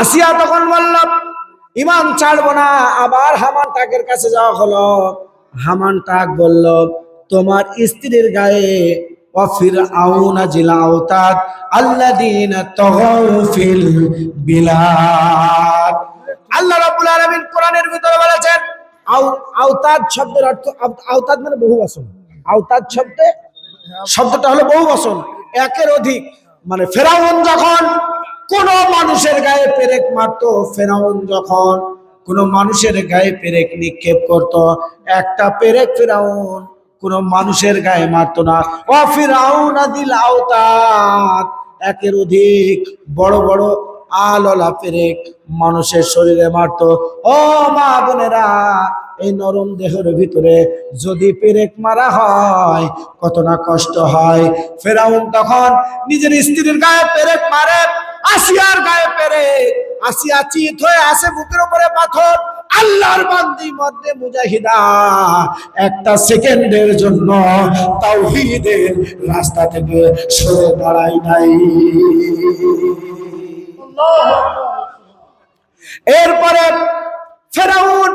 আসিয়া তখন বলল ইমান ছাড়বো না, আবার হামান টাকের কাছে যাওয়া হলো। হামান টাক বলল, তোমার স্ত্রীর গায়ে আল্লাহ ভিতরে বলেছেন শব্দের মানে শব্দে, শব্দটা হলো বহু বচন একের অধিক। মানে ফেরাউন যখন কোন মানুষের গায়ে পেরেক মারতো ফেরাউন যখন? কোন মানুষের গায়ে পেরেক নিক্ষেপ করত। একটা পেরেক ফেরাউন কোন মানুষের গায়ে মারতো না। ও ফেরাউন আদিল আওতাদ, একের অধিক বড় বড় আললা পেরেক মানুষের শরীরে মারতো। ও মা বোনেরা, এই নরম দেহের ভিতরে যদি পেরেক মারা হয়, কত না কষ্ট হয়। ফেরাউন তখন নিজের স্ত্রীর গায়ে পেরেক মারে। আসিয়ার গায়ে পেরেক আসিয়া চিত হয়ে আসে বুকের উপরে পাথর। আল্লাহর বান্দি মধ্যে মুজাহিদা, একটা সেকেন্ডের জন্য তাওহীদের রাস্তা থেকে সরে দাঁড়াই নাই। এরপরে ফেরাউন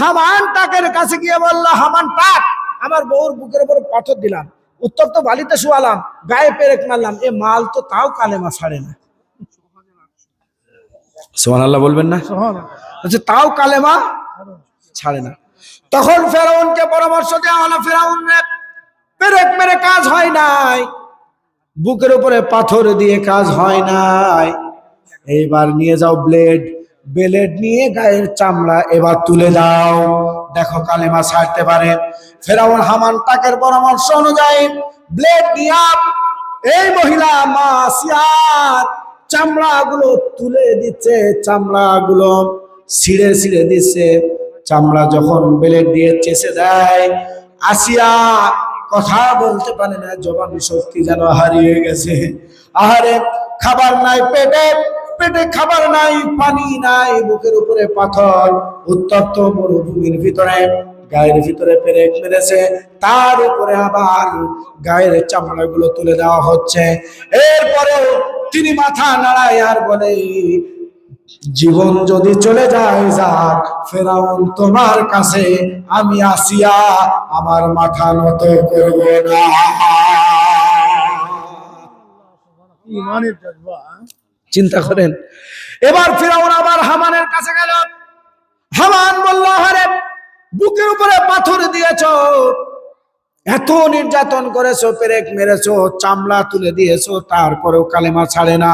হামান টাকের কাছে গিয়ে বলল, হামান টাক আমার বউর বুকের উপর পাথর দিলাম। উত্তর তো বালিতে শুয়ালাম, গায়ে পেরেক মারলাম। এ মাল তো তাও কালেমা ছাড়ে না। সোমান আল্লাহ বলবেন না? বলছে তাও কালেমা ছাড়ে না। তখন ফেরাউনকে পরামর্শ দেওয়া হলো ফেরাউন পেরেক মেরে কাজ হয় নাই বুকের উপরে পাথর দিয়ে কাজ হয় নাই। এইবার নিয়ে যাও ব্লেড ব্লেড নিয়ে গায়ের চামড়া এবার তুলে দাও। দেখো কালেমা ছাড়তে পারে। ফেরাউন হামান টাকের পরামর্শ অনুযায়ী ব্লেড নিয়ে এই মহিলা মা আসিয়ার চামড়া গুলো তুলে দিচ্ছে চামড়া গুলো ছিঁড়ে ছিঁড়ে দিচ্ছে। চামড়া যখন ব্লেড দিয়ে চেষে দেয়, আসিয়া কথা বলতে পারে না, জবানি শক্তি যেন হারিয়ে গেছে। আহারে, খাবার নাই পেটে পেটে খাবার নাই, পানি নাই, বুকের উপরে পাথর, উত্তপ্ত মরুভূমির ভিতরে, গায়ের ভিতরে পেরেক মেরেছে, তার উপরে আবার গায়ের চামড়াগুলো তুলে দেওয়া হচ্ছে। এরপরেও তিনি মাথা নাড়ায় আর বলে জীবন যদি চলে যায় যাক ফেরাউন তোমার কাছে আমি আসিয়া আমার মাথা নত করব না? চিন্তা করেন। এবার ফেরাউন আবার হামানের কাছে গেল। হামান বলল হারে বুকের উপরে পাথর দিয়েছ। এত নির্যাতন করেছ, পেরেক মেরেছো চামলা তুলে দিয়েছ, তারপরেও কালেমা ছাড়ে না।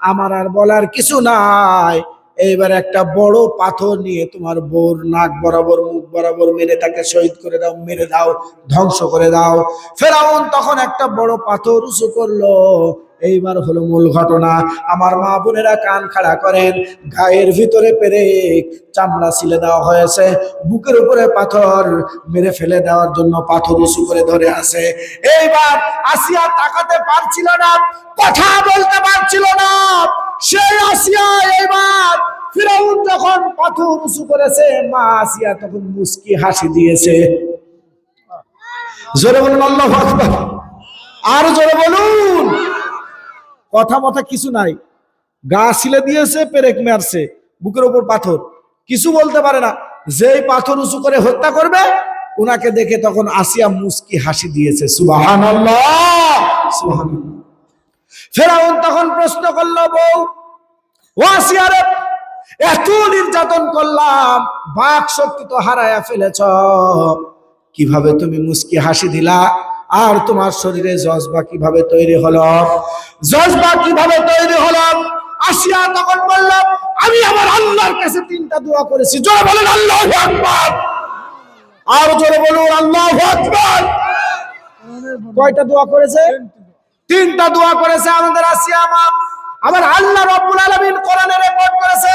আমার আর বলার কিছু নাই। এইবার একটা বড় পাথর নিয়ে তোমার বোর নাক বরাবর, মুখ বরাবর মেরে তাকে শহীদ করে দাও, মেরে দাও, ধ্বংস করে দাও। ফেরাউন তখন একটা বড় পাথর উঁচু করল। এইবার হলো মূল ঘটনা। আমার মা বোনেরা কান খাড়া করেন, গায়ের ভিতরে পেরেক চামড়া ছিলে দেওয়া হয়েছে, বুকের উপরে পাথর মেরে ফেলে দেওয়ার জন্য পাথর উঁচু করে ধরে আছে। এইবার আসিয়া তাকাতে পারছিল না, কথা বলতে পারছিল না। সেই আসিয়া এবার ফিরাউন যখন পাথর উঁচু করেছে, মা আসিয়া তখন মুস্কি হাসি দিয়েছে। জোরে বলুন, আল্লাহ আকবার। আরও জোরে বলুন। কথা মথা কিছু নাই। গা ছিলে দিয়েছে, পেরেক মারছে, বুকের উপর পাথর। কিছু বলতে পারে না। যেই পাথর উঁচু করে হত্যা করবে ওনাকে দেখে তখন আসিয়া মুস্কি হাসি দিয়েছে। সুবাহান ফেরাউন তখন প্রশ্ন করল, বউ, ও আসিয়া রে, এত নির্যাতন করলাম, বাক শক্তি তো হারায়া ফেলেছ। কীভাবে তুমি মুস্কি হাসি দিলা? আর তোমার শরীরে জজবা কীভাবে তৈরি হলো? জজবা কীভাবে তৈরি হলো? আসিয়া তখন বললাম আমি আমার আল্লাহর কাছে তিনটা দোয়া করেছি। জোরে বলেন, আল্লাহ আর জোরে বলুন, আল্লাহ কয়টা দোয়া করেছে? তিনটা দোয়া করেছে আমাদের আসিয়া মা। আমার আল্লাহ রব্বুল আলামিন কোরআনে রেকর্ড করেছে।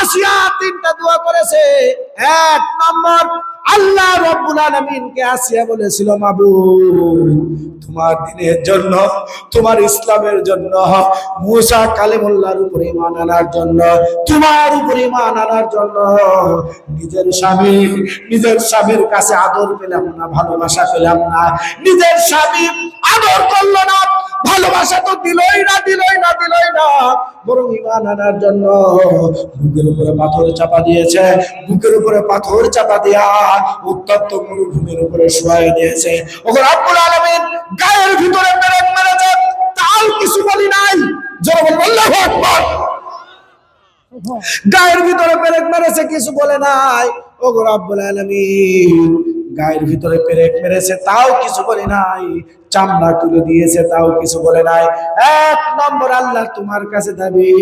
আসিয়া তিনটা দোয়া করেছে। এক নম্বর আল্লাহ রব্বুল আলামিনকে আসিয়া বলেছিল, মাবুদ, তোমার দিনের জন্য, তোমার ইসলামের জন্য, মুসা কালিমুল্লাহর উপরে ইমান আনার জন্য, তোমার উপরে ইমান আনার জন্য, নিজের স্বামী, নিজের স্বামীর কাছে আদর পেলাম না, ভালোবাসা পেলাম না, নিজের স্বামী আদর করল না ভালোবাসা তো দিলই না দিলই না দিলই না। বরং ইমান আনার জন্য বুকের উপরে পাথর চাপা দিয়েছে, বুকের উপরে পাথর চাপা দিয়া উত্তপ্ত মরুভূমির উপরে শোয়াই দিয়েছে। ওকে রব্বুল আলামিন গায়ের ভিতরে পেরেক মেরেছে তাও কিছু বলি নাই। জোরে আল্লাহু আকবার। গায়ের ভিতরে পেরেক মেরেছে, কিছু বলে নাই। ও গো রব্বুল আলামিন গায়ের ভিতরে পেরেক মেরেছে, তাও কিছু বলে নাই। চামড়া তুলে দিয়েছে, তাও কিছু বলে নাই। এক নম্বর আল্লাহ তোমার কাছে দাবি,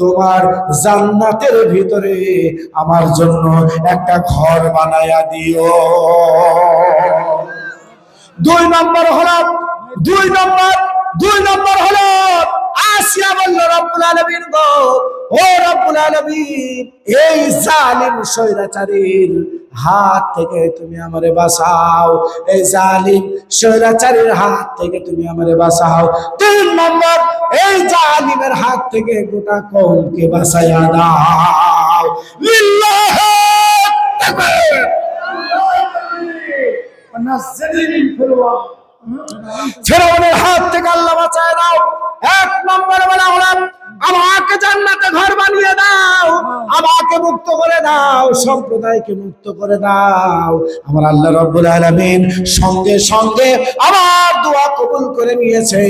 তোমার জান্নাতের ভিতরে আমার জন্য একটা ঘর বানায়া দিও। দুই নম্বর হলো, দুই নম্বর দুই নম্বর হলো, আসিয়া বলল, রব্বুল আলামিন গো ও রব্বুল এই জালিম স্বৈরাচারীর হাত থেকে তুমি আমারে বাঁচাও। এই জালিম স্বৈরাচারীর হাত থেকে তুমি আমারে বাঁচাও। তিন নম্বর, এই জালিমের হাত থেকে গোটা কৌমকে বাঁচাইয়া ফেরাউনের হাত থেকে আল্লাহ বাঁচায় দাও। এক নম্বরে বলে আমাকে জান্নাতে ঘর বানিয়ে দাও, আমাকে মুক্ত করে দাও, সম্প্রদায়কে মুক্ত করে দাও। আমার আল্লাহ রব্বুল আলামিন সঙ্গে সঙ্গে আমার দোয়া কবুল করে নিয়েছে,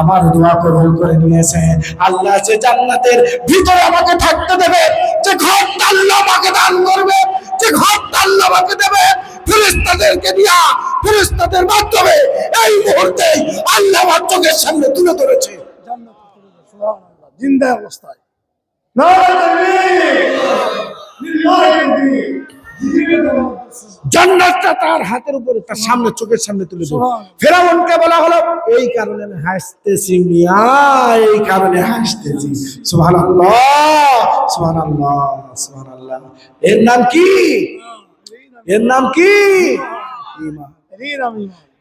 আমার দোয়া কবুল করে নিয়েছে। আল্লাহ যে জান্নাতের ভিতরে আমাকে থাকতে দেবে, যে ঘর আল্লাহ আমাকে দান করবে, যে ঘর আল্লাহ আমাকে দেবে, ফেরেশতাদেরকে দিয়া, ফেরেশতাদের মাধ্যমে আল্লাহ চোখের সামনে তুলে ধরেছে। জিন্দা অবস্থায়। জান্নাতটা তার হাতের উপরে তার সামনে চোখের সামনে তুলে দিল ফেরাউনকে বলা হলো এই কারণে আমি হাসতেছি মিয়া এই কারণে হাসতেছি। সুবহানাল্লাহ সুবহানাল্লাহ সুবহানাল্লাহ। এর নাম কি? এর নাম কি? আমি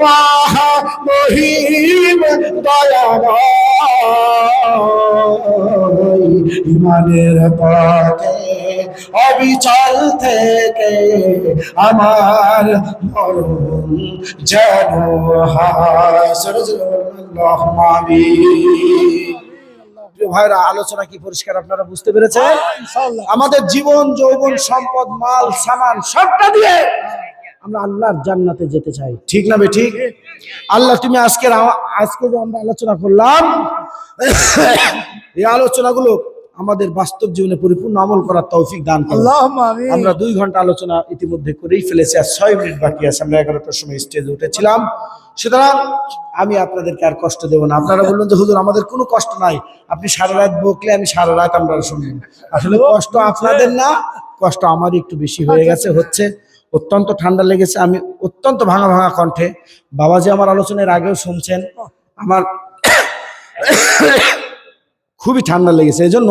মহা মহিম দয়াময়। ইমানের পথে অবিচল থেকে আমার মরণ যেন হয়। প্রিয় ভাইরা আলোচনা কি পরিষ্কার আপনারা বুঝতে পেরেছেন? আমাদের জীবন যৌবন সম্পদ মাল সামান সবটা দিয়ে আমরা আল্লাহর জান্নাতে যেতে চাই। ঠিক না বে ঠিক? আল্লাহ তুমি আজকের আজকে যে আমরা আলোচনা করলাম এই আলোচনাগুলো আমাদের বাস্তব জীবনে পরিপূর্ণ আমল করার তৌফিক দান আমরা দুই ঘণ্টা আলোচনা ইতিমধ্যে করেই ফেলেছি আর ছয় মিনিট বাকি আছে। আমরা এগারোটার সময় স্টেজে উঠেছিলাম। সুতরাং আমি আপনাদেরকে আর কষ্ট দেব না। আপনারা বললেন যে হুজুর আমাদের কোনো কষ্ট নাই। আপনি সারা রাত বকলে আমি সারা রাত আমরা শুনলাম আসলে কষ্ট আপনাদের না কষ্ট আমারই একটু বেশি হয়ে গেছে হচ্ছে অত্যন্ত ঠান্ডা লেগেছে আমি অত্যন্ত ভাঙা ভাঙা কণ্ঠে। বাবাজি আমার আলোচনার আগেও শুনছেন আমার খুবই ঠান্ডা লেগেছে। এই জন্য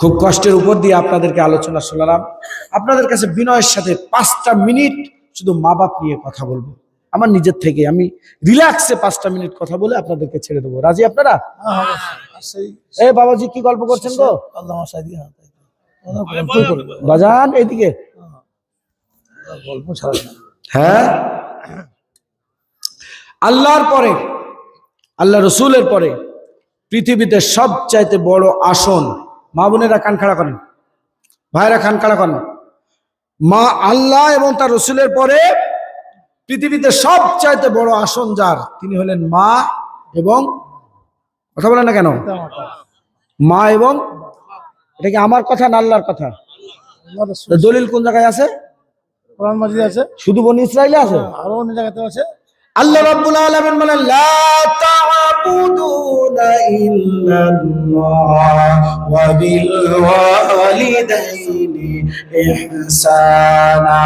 খুব কষ্টের উপর দিয়ে আপনাদেরকে আলোচনা শোনালাম। আপনাদের কাছে বিনয়ের সাথে পাঁচটা মিনিট শুধু মা বাপ নিয়ে কথা বলব। আমার নিজের থেকে আমি রিল্যাক্সে পাঁচটা মিনিট কথা বলে আপনাদেরকে ছেড়ে দেবো। রাজি আপনারা? সেই এ বাবাজি কি গল্প করছেন গো? বাজান এইদিকে গল্প ছাড়া হ্যাঁ? আল্লাহর পরে আল্লাহ রসুলের পরে পৃথিবীতে সবচাইতে বড় আসন মা বোনেরা কান খাড়া করেন ভাইরা কান খাড়া করেন। মা আল্লাহ এবং তার রসুলের পরে পৃথিবীতে সবচাইতে বড় আসন যার তিনি হলেন মা এবং কথা বলেন না কেন? মা এবং এটা কি আমার কথা না আল্লাহর কথা? দলিল কোন জায়গায় আছে? কোরআন মাজিদ আছে। শুধু বনি ইসরায়েলে আছে? আরও অন্য জায়গাতে আছে। আল্লাহ রাব্বুল আলামিন বলেন লা তা'বুদুনা ইল্লাল্লাহ ওয়া বিল ওয়ালিদাইনি ইহসানা।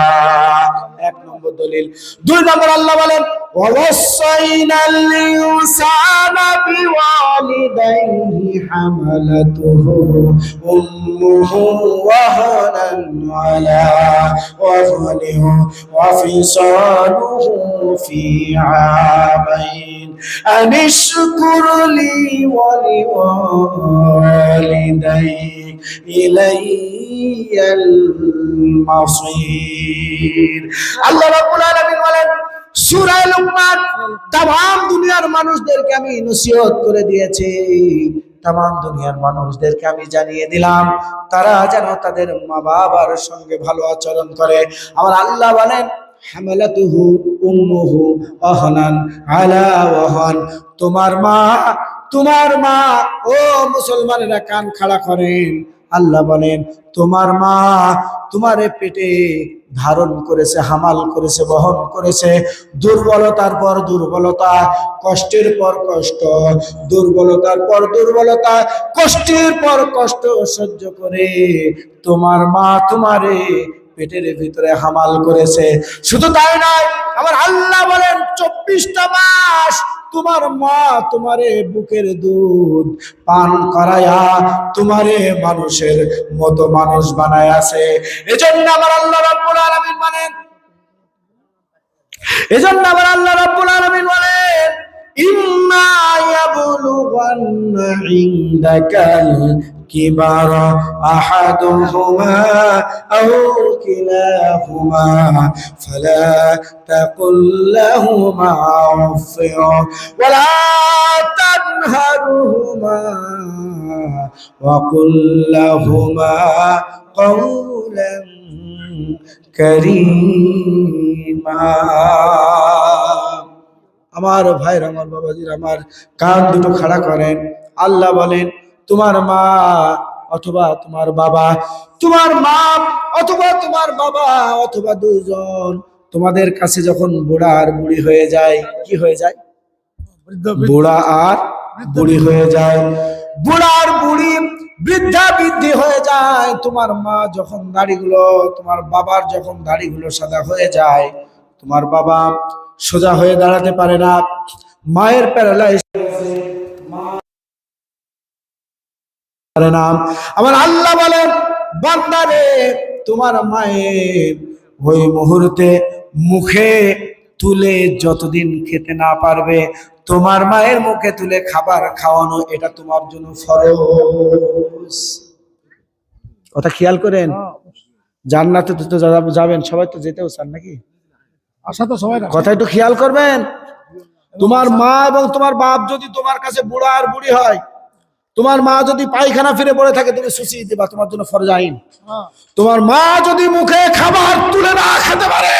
এক নম্বর দলিল। দুই নম্বর আল্লাহ বলেন, ওয়াসাইনাল ইনসানা বিওয়ালিদাইহি হামালাতুহু উম্মুহু ওয়াহানান আলা ওয়াহনিহু ওয়া ফিসালুহু ফি আমাইন আনিশকুর লি ওয়া লিওয়ালিদাইহি المصير আল্লাহ রাব্বুল আলামিন বলেন সূরা লুকমান तमाम দুনিয়ার মানুষদেরকে আমি নসিহত করে দিয়েছি तमाम দুনিয়ার মানুষদেরকে আমি জানিয়ে দিলাম তারা যেন তাদের মা বাবার সঙ্গে ভালো আচরণ করে আমার আল্লাহ বলেন হামালাতুহু উম্মুহু অহনান আলা ওয়াহান তোমার মা তোমার মা ও মুসলমানেরা কান খাড়া করেন আল্লাহ বলেন, তোমার মা তোমারে পেটে ধারণ করেছে, হামাল করেছে, বহন করেছে। দুর্বলতার পর দুর্বলতা, কষ্টের পর কষ্ট। দুর্বলতার পর দুর্বলতা, কষ্টের পর কষ্ট সহ্য করে। তোমার মা তোমারে পেটের ভিতরে হামাল করেছে। শুধু তাই নয়, আমার আল্লাহ বলেন, চব্বিশটা মাস তোমার মা তোমারে বুকের দুধ পান করায়া তোমারে মানুষের মতো মানুষ বানায় আছে এজন্য আমার আল্লাহ রাব্বুল আলামিন বলেন, এজন্য আমার আল্লাহ রাব্বুল আলামিন বলেন ইম্মা ইয়াবলুগান্না ইনদাকাল কিবার আহাদুহুমা আও কিলাহুমা ফালা তাকুল লাহুমা উফ ওয়ালা تنهرهما وقل لهما قولا كريما আমার ভাইর আমার বাবাজির আমার কান দুটো খাড়া করেন আল্লাহ বলেন তোমার মা অথবা তোমার বাবা তোমার মা অথবা তোমার বাবা অথবা দুজন তোমাদের কাছে যখন বুড়া আর বুড়ি হয়ে যায় কি হয়ে যায়? বুড়া আর বুড়ি হয়ে যায়। বুড়া আর বুড়ি বৃদ্ধা বৃদ্ধি হয়ে যায়। তোমার মা যখন দাড়িগুলো তোমার বাবার যখন দাড়িগুলো সাদা হয়ে যায় তোমার বাবা সোজা হয়ে দাঁড়াতে পারে না। মায়ের প্যারালাইজ পারে না আমার আল্লাহ বলেন বান্দারে তোমার মায়ের ওই মুহূর্তে মুখে তুলে যতদিন খেতে না পারবে তোমার মায়ের মুখে তুলে খাবার খাওয়ানো এটা তোমার জন্য ফরজ। কথা খেয়াল করেন জান্নাতে তো যাবেন সবাই তো যেতেও চান নাকি? আশা তো সবাই। কথা একটু খেয়াল করবেন? তোমার মা এবং তোমার বাপ যদি তোমার কাছে বুড়া আর বুড়ি হয় তোমার মা যদি পায়খানা ফিরে পড়ে থাকে, তুমি সুশি দিবা তোমার জন্য ফরজ আইন। তোমার মা যদি মুখে খাবার তুলে না খেতে পারে,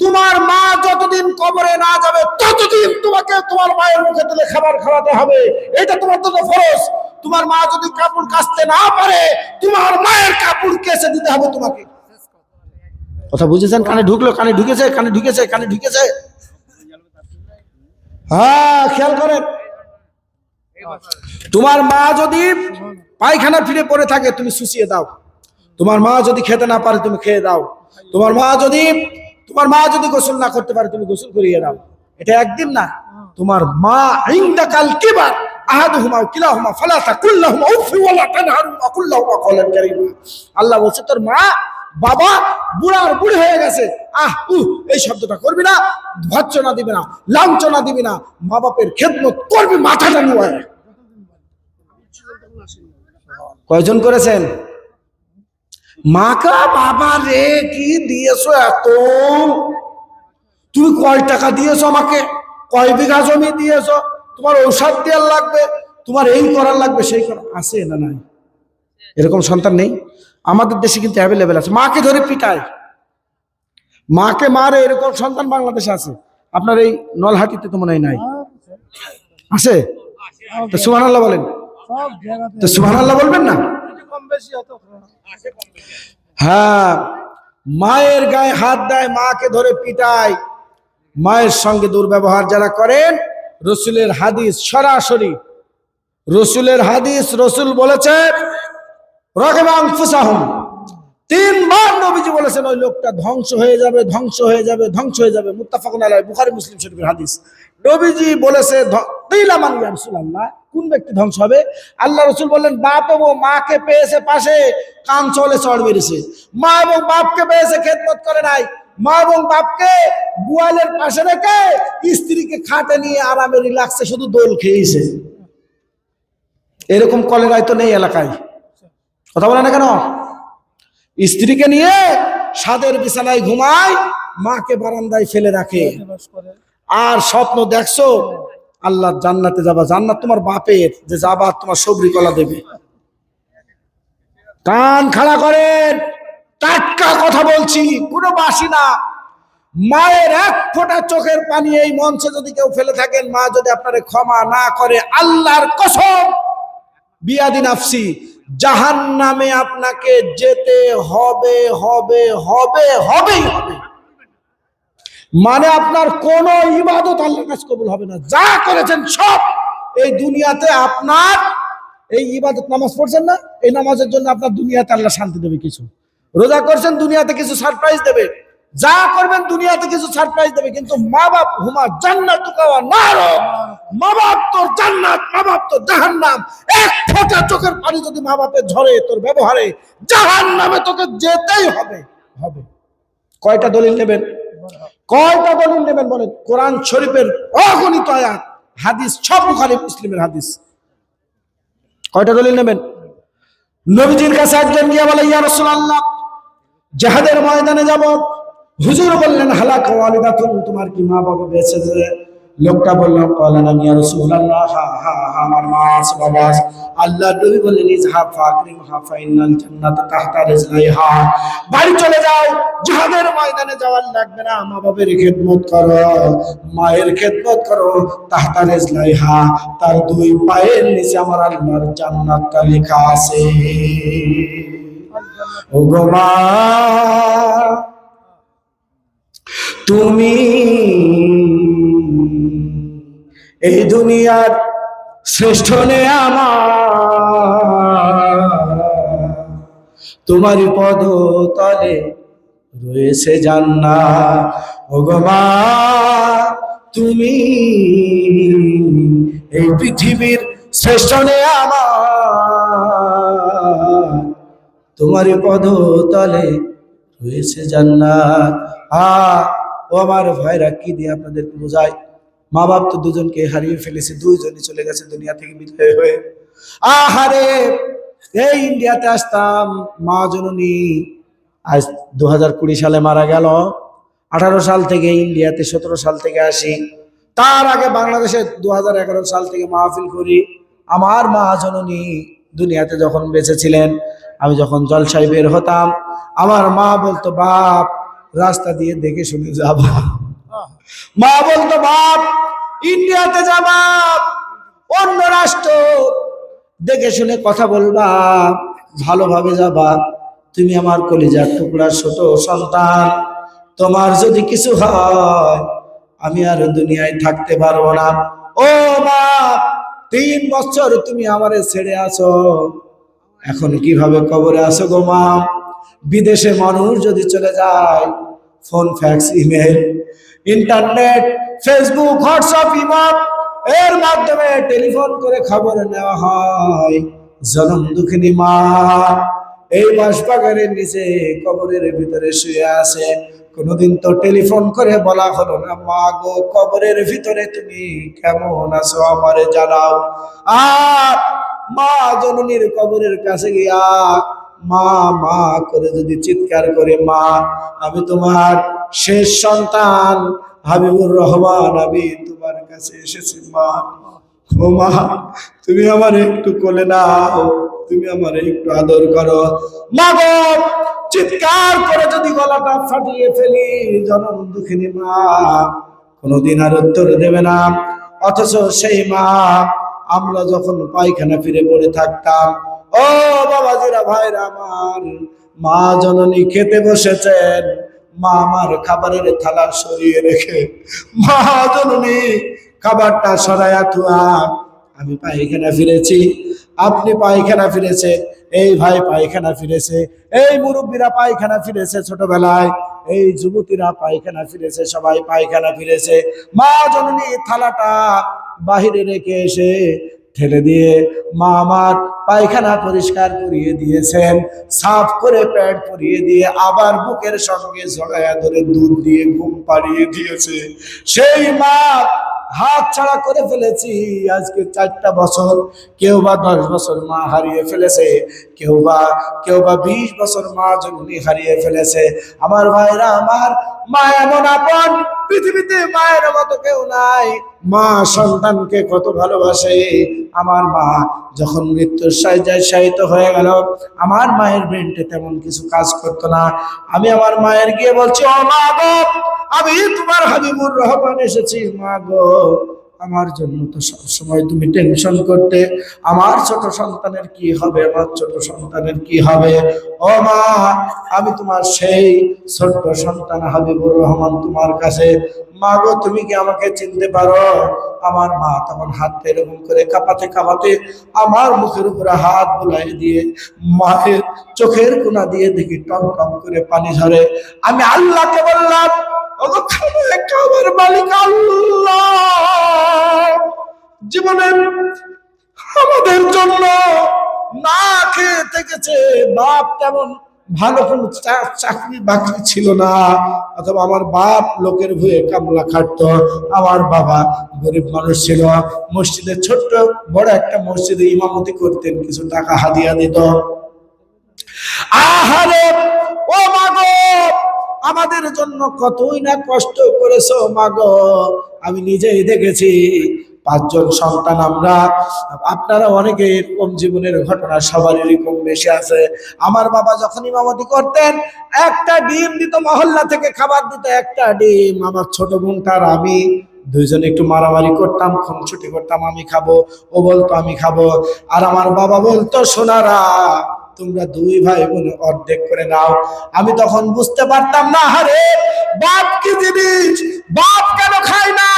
তোমার মা যতদিন কবরে না যাবে, ততদিন তোমাকে তোমার মায়ের মুখে তুলে খাবার খাওয়াতে হবে। এটা তোমার জন্য ফরজ। তোমার মা যদি কাপড় কাচতে না পারে, তোমার মায়ের কাপড় কেসে দিতে হবে তোমাকে। কথা বুঝেছেন? কানে ঢুকলো, কানে ঢুকেছে কানে ঢুকেছে কানে ঢুকেছে। হ্যাঁ খেয়াল করেন। তোমার মা যদি পায়খানা ফিরে পড়ে থাকে, তুমি শুষিয়ে দাও। তোমার মা যদি খেতে না পারে, তুমি খেয়ে দাও। তোমার মা যদি, তোমার মা যদি গোসল না করতে পারে, তুমি গোসল করিয়ে দাও। এটা একদিন না, তোমার মা ইন্দা কাল কিবার আল্লাহ বলছে, তোর মা বাবা বুড়া আর বুড়ি হয়ে গেছে। আহ, উহ, এই শব্দটা করবি না ভৎসনা দিবি না, লাঞ্ছনা দিবি না মা বাপের খেদমত করবি মাথাটা নিয়ে। কয়জন করেছেন? মাকা, বাবা রে, কি দিয়েছ এত? তুমি কয় টাকা দিয়েছ আমাকে? কয় বিঘা জমি দিয়েছ? তোমার ঔষধ দেওয়ার লাগবে, তোমার এই করার লাগবে, সেই করা আছে না নাই? এরকম সন্তান নেই? আমাদের দেশে কিন্তু অ্যাভেলেবেল আছে। মাকে ধরে পিটায়। মাকে মারে, এরকম সন্তান বাংলাদেশে আছে। আপনার এই নলহাটিতে তো মনে হয় নাই। আছে? তো সুহান আল্লাহ বলেন। তো সুহান আল্লাহ বলবেন না? হ্যাঁ মায়ের গায়ে হাত দেয়, মাকে ধরে পিটায়। মায়ের সঙ্গে দুর্ব্যবহার যারা করেন, রসুলের হাদিস সরাসরি। রসুলের হাদিস রসুল বলেছে রগবাং ফুসাহুম তিনবার নবীজি বলেছেন, ওই লোকটা ধ্বংস হয়ে যাবে, ধ্বংস হয়ে যাবে, ধ্বংস হয়ে যাবে। মুত্তাফাকুন আলাইহি, বুখারী, মুসলিম শরীফের হাদিস। নবীজি বলেছে তিলামান রাসূলুল্লাহ কোন ব্যক্তি ধ্বংস হবে? আল্লাহ রসুল বললেন, বাপ এবং মাকে পেয়েছে পাশে, কান চলে চড় মেরেছে মা এবং বাপকে পেয়েছে, খেদমত করে নাই। মা এবং বাপকে গোয়ালের পাশে রেখে স্ত্রীকে খাটে নিয়ে আরামে রিল্যাক্সে শুধু দোল খেয়েছে। এরকম কলেরায় তো নেই এলাকায়। কথা বলে না কেন? স্ত্রীকে নিয়ে সাদের বিছানায় ঘুমায়, মাকে বারান্দায় ফেলে রাখে। আর স্বপ্ন দেখছ? আল্লাহর জান্নাতে যাবা। জান্নাত তোমার বাপের, যে যাবা তোমার সবরি কলা দেবে। কান খাড়া করেন, টাটকা কথা বলছি, কোনো বাসি না। মায়ের এক ফোঁটা চোখের পানি এই মঞ্চে যদি কেউ ফেলে থাকেন, মা যদি আপনারে ক্ষমা না করে, আল্লাহর কসম বিয়াদিন আফসি জাহান নামে আপনাকে যেতে হবে হবে হবে, হবেই হবে। মানে আপনার কোন ইবাদত আল্লাহর কাছে কবুল হবে না। যা করেছেন সব এই দুনিয়াতে আপনার এই ইবাদত নামাজ পড়ছেন না, এই নামাজের জন্য আপনার দুনিয়াতে আল্লাহ শান্তি দেবে কিছু। রোজা করছেন, দুনিয়াতে কিছু সারপ্রাইজ দেবে। যা করবেন দুনিয়াতে কিছু সারপ্রাইজ দেবে, কিন্তু মা বাপ হুমা জান্নাত মা বাপ তোর জান্নাত, মা বাপ তোর জাহান্নাম। এক ফোঁটা চোখের পানি যদি মা বাপের ঝরে তোর ব্যবহারে, জাহান্নামে তোকে যেতেই হবে। হবে। কয়টা দলিল নেবেন? কয়টা দলিল নেবেন বলেন? কোরআন শরীফের অগণিত আয়াত, হাদিস, সব বুখারী মুসলিমের হাদিস। কয়টা দলিল নেবেন? নবীজির কাছে একজন গিয়ে বলে, ইয়া রাসূলুল্লাহ, জাহাদের ময়দানে যাব হুজুর বললেন, হালাক ওয়ালিদাতুন, তোমার কি মা বাবা বেঁচে আছে লোকটা বলল কলা না ইয়া রাসূলুল্লাহ, হা হা হা, আমার মা আছে, বাবা আল্লাহ নবী বললেন ইজহা ফাকরিম হা ফাইনাল জান্নাত, তাহতা রিজলাইহা। বাড়ি চলে যাও জিহাদের ময়দানে যাওয়ার লাগবে না, মা বাবার খেদমত করো, মায়ের খেদমত করো, তাহতা রিজলাইহা। তার দুই পায়ের নিচে আমার আল্লাহর জান্নাতটা লেখা আছে। ও গো মা তুমি এই দুনিয়ার শ্রেষ্ঠ নে আমার তোমার পদ তলে রয়েছে জান্না মা, তুমি এই পৃথিবীর শ্রেষ্ঠ নে আমার তোমার পদ তলে রয়েছে জান্নাত। আ ও আমার ভাইরা কি দিয়ে আপনাদেরকে বোঝায়? মা বাপ তো দুজনকে হারিয়ে ফেলেছে, দুইজনই চলে গেছে দুনিয়া থেকে বিদায় হয়ে। আহারে, এই ইন্ডিয়াতে আসতাম মা জননী। আজ দু হাজার কুড়ি সালে মারা গেল। আঠারো সাল থেকে ইন্ডিয়াতে, সতেরো সাল থেকে আসি। তার আগে বাংলাদেশে দু হাজার এগারো সাল থেকে মাহফিল করি। আমার মা জননী দুনিয়াতে যখন বেঁচে ছিলেন, আমি যখন জলসায় বের হতাম, আমার মা বলতো, বাপ রাস্তা দিয়ে দেখে শুনে যাবা। মা বলতো বাপ ইন্ডিয়াতে যাবা অন্য রাষ্ট্র। দেখে শুনে কথা বলবা ভালোভাবে যাবা তুমি আমার কলিজার টুকরা ছোট সন্তান। তোমার যদি কিছু হয় আমি আর দুনিয়ায় থাকতে পারব না। ও বাপ তিন বছর তুমি আমারে ছেড়ে আছো। এখন কীভাবে কবরে আছো গো মা? বিদেশে মানুষ যদি চলে যায় phone fax email internet Facebook WhatsApp imo এর মাধ্যমে টেলিফোন করে খবর নেওয়া হয়। জনম দুঃখিনী মা, এই বাসবাগানের নিচে কবরের ভিতরে শুয়ে আছে। কোনোদিন তো টেলিফোন করে বলা হলো না, মা গো, কবরের ভিতরে তুমি কেমন আছো আমারে জানাও। আর মা জননীর কবরের কাছে গিয়া মা মা করে যদি চিৎকার করে, মা, আমি তোমার শেষ সন্তান, হাবিবুর রহমান, আমি তোমার কাছে এসেছি, মা। মা, তুমি আমার একটু কোলে নাও, তুমি আমার একটু আদর করো। মা গো, চিৎকার করে যদি গলাটা ফাটিয়ে ফেলি, জনম দুঃখিনী মা, কোনোদিন আর উত্তর দেবে না। অথচ সেই মা, আমরা যখন পায়খানা ফিরে পড়ে থাকতাম ও বাবাজিরা, ভাইরা আমার। মা জননী খেতে বসেছেন। মা আমার খাবারের থালা সরিয়ে রেখে, মা জননী খাবারটা সরাইয়া থুয়া। আমি পায়খানা ফিরেছি, আপনি পায়খানা ফিরেছে, এই ভাই পায়খানা ফিরেছে, এই মুরব্বীরা পায়খানা ফিরেছে ছোটবেলায়, এই যুবতীরা পায়খানা ফিরেছে, সবাই পায়খানা ফিরেছে। মা জননী থালাটা বাহিরে রেখে এসে ঠেলে দিয়ে মা আমার পায়খানা পরিষ্কার করিয়ে দিয়েছেন, সাফ করে প্যান্ট পরিয়ে দিয়ে আবার বুকের সঙ্গে জড়ায়া ধরে দুধ দিয়ে ঘুম পাড়িয়ে দিয়েছে। সেই মা হাত ছাড়া করে ফেলেছি, আজকে চারটা বছর কেউ বা দশ বছর মা হারিয়ে ফেলেছে কেউ বা কেউ বা বিশ বছর মা জননী হারিয়ে ফেলেছে। আমার ভাইরা, আমার মা এমন আপন পৃথিবীতে মায়ের মতো কেউ নাই। মা সন্তানকে কত ভালোবাসে। আমার মা যখন মৃত্যুর সাহায্যায় সাহিত হয়ে গেল, আমার মায়ের ব্রেনটে তেমন কিছু কাজ করতো না। আমি আমার মায়ের গিয়ে বলছি, ও মা গো, আমি তোমার হাবিবুর রহমান এসেছি। মা গো আমার জন্য তো সবসময় তুমি টেনশন করতে। আমার ছোট সন্তানের কি হবে? আমার ছোট সন্তানের কি হবে? ও মা, আমি তোমার সেই ছোট্ট সন্তান হাবিবুর রহমান তোমার কাছে। মা গো, তুমি কি আমাকে চিনতে পারো? আমার মা তখন হাতটা এরকম করে কাঁপাতে কাঁপাতে আমার মুখের উপরে হাত বুলাই দিয়ে মায়ের চোখের কোনা দিয়ে দেখি টপ টপ করে পানি ঝরে। আমি আল্লাহকে বললাম ওগো খাবার খাবার মালিক আল্লাহ। জীবনের আমাদের জন্য না খেয়ে থেকেছে, বাপ তেমন ভালো কোনো চাকরি বাকরি ছিল না। অথবা আমার বাপ লোকের ভয়ে কামলা খাটতো। আমার বাবা গরিব মানুষ ছিল। মসজিদে ছোট্ট, বড় একটা মসজিদে ইমামতি করতেন, কিছু টাকা হাদিয়া দিত। আহারে আমাদের জন্য কতই না কষ্ট করেছ মাগো। আমি নিজেই দেখেছি পাঁচজন সন্তান আমরা। আপনারা অনেকে এরকম জীবনের ঘটনা সবারই কম বেশি আছে। আমার বাবা যখন ইমামতি করতেন, একটা ডিম দিত মহল্লা থেকে, খাবার দিত একটা ডিম। আমার ছোট বোনটার আমি দুইজনে একটু মারামারি করতাম খুনছুটি করতাম, আমি খাব, ও বলতো, আমি খাব। আর আমার বাবা বলতো, সোনারা, তোমরা দুই ভাই বোন অর্ধেক করে নাও। আমি তখন বুঝতে পারতাম না, আরে, বাপ কি জিনিস? বাপ কেন খায় না?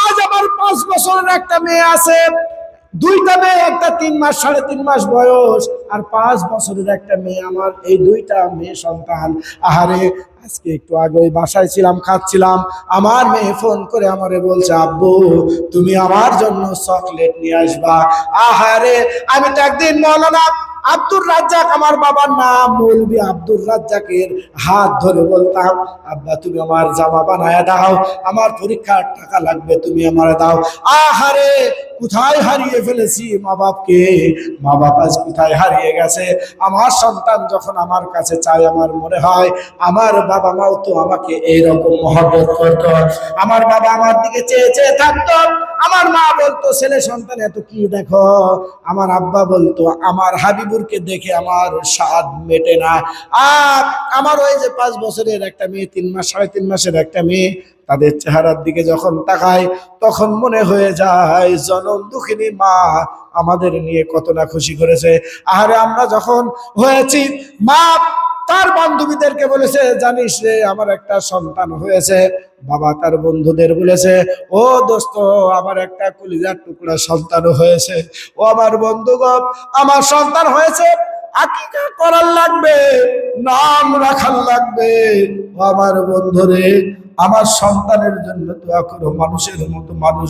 আজ আমার পাঁচ বছরের একটা মেয়ে আছে। দুইটা মেয়ে, একটা তিন মাস, সাড়ে তিন মাস বয়স। আর পাঁচ বছরের একটা মেয়ে আমার, এই দুইটা মেয়ে সন্তান। আহারে, আজকে একটু আগে ওই বাসায় ছিলাম, খাচ্ছিলাম। আমার মেয়ে ফোন করে আমারে বলছে, আব্বু, তুমি আমার জন্য চকলেট নিয়ে আসবা। আহারে, আমি তো একদিন মৌলানা আব্দুর রাজ্জাক আমার বাবার নাম, মৌলবী আব্দুর রাজ্জাকের হাত ধরে বলতাম, আব্বা, তুমি আমার জামা বানায় দাও, আমার পরীক্ষার টাকা লাগবে, তুমি আমার দাও। আহারে, কোথায় হারিয়ে ফেলেছি মা বাপকে মা বাপ আজ কোথায় হারিয়ে গেছে? আমার সন্তান যখন আমার কাছে চায়, আমার মনে হয়, আমার বাবা মাও তো আমাকে এইরকম মহব্বত করতো। আমার বাবা আমার দিকে চেয়ে চেয়ে থাকতো। আমার মা বলতো, ছেলে সন্তান, এত কি দেখো? আমার আব্বা বলতো, আমার হাবিবুরকে দেখে আমার স্বাদ মেটে না। আর আমার ওই যে পাঁচ বছরের একটা মেয়ে, তিন মাস, সাড়ে তিন মাসের একটা মেয়ে, তাদের চেহারার দিকে যখন তাকায়, তখন মনে হয়ে যায়, জনম দুঃখিনী মা আমাদের নিয়ে কত না খুশি করেছে। আহারে আমরা যখন হয়েছি, মা তার বান্ধবীদেরকে বলেছে, জানিস রে, আমার একটা সন্তান হয়েছে। বাবা তার বন্ধুদের বলেছে, ও দোস্ত, আমার একটা কলিজার টুকরা সন্তান হয়েছে। ও আমার বন্ধুগণ, আমার সন্তান হয়েছে। করার লাগবে, নাম রাখার লাগবে। ও আমার বন্ধুরে, আমার সন্তানের জন্য দোয়া করো, মানুষের মতো মানুষ